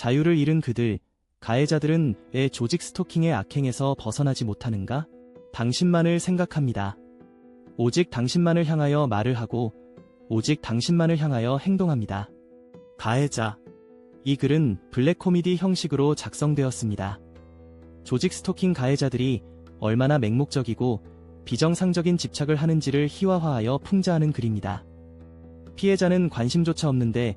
자유를 잃은 그들, 가해자들은 왜 조직 스토킹의 악행에서 벗어나지 못하는가? 당신만을 생각합니다. 오직 당신만을 향하여 말을 하고, 오직 당신만을 향하여 행동합니다. 가해자. 이 글은 블랙 코미디 형식으로 작성되었습니다. 조직 스토킹 가해자들이 얼마나 맹목적이고 비정상적인 집착을 하는지를 희화화하여 풍자하는 글입니다. 피해자는 관심조차 없는데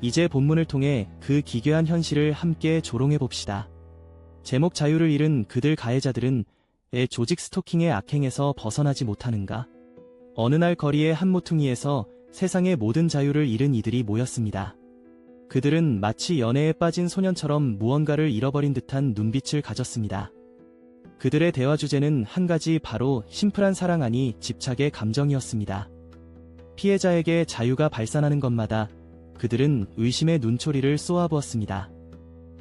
이제 본문을 통해 그 기괴한 현실을 함께 조롱해 봅시다. 제목 자유를 잃은 그들 가해자들은 애 조직 스토킹의 악행에서 벗어나지 못하는가? 어느 날 거리의 한 모퉁이에서 세상의 모든 자유를 잃은 이들이 모였습니다. 그들은 마치 연애에 빠진 소년처럼 무언가를 잃어버린 듯한 눈빛을 가졌습니다. 그들의 대화 주제는 한 가지 바로 심플한 사랑 아니 집착의 감정이었습니다. 피해자에게 자유가 발산하는 것마다 그들은 의심의 눈초리를 쏘아부었습니다.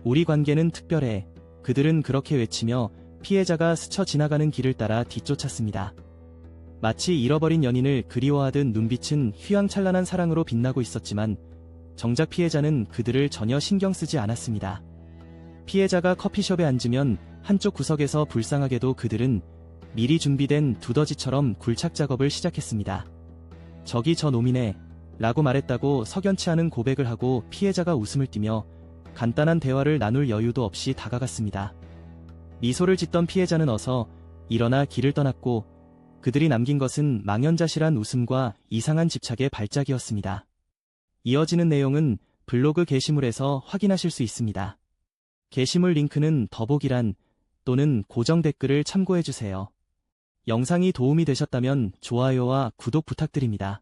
우리 관계는 특별해. 그들은 그렇게 외치며 피해자가 스쳐 지나가는 길을 따라 뒤쫓았습니다. 마치 잃어버린 연인을 그리워하듯 눈빛은 휘황찬란한 사랑으로 빛나고 있었지만 정작 피해자는 그들을 전혀 신경 쓰지 않았습니다. 피해자가 커피숍에 앉으면 한쪽 구석에서 불쌍하게도 그들은 미리 준비된 두더지처럼 굴착 작업을 시작했습니다. 저기 저 놈이네 라고 말했다고 석연치 않은 고백을 하고 피해자가 웃음을 띠며 간단한 대화를 나눌 여유도 없이 다가갔습니다. 미소를 짓던 피해자는 어서 일어나 길을 떠났고 그들이 남긴 것은 망연자실한 웃음과 이상한 집착의 발작이었습니다. 이어지는 내용은 블로그 게시물에서 확인하실 수 있습니다. 게시물 링크는 더보기란 또는 고정 댓글을 참고해주세요. 영상이 도움이 되셨다면 좋아요와 구독 부탁드립니다.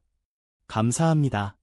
감사합니다.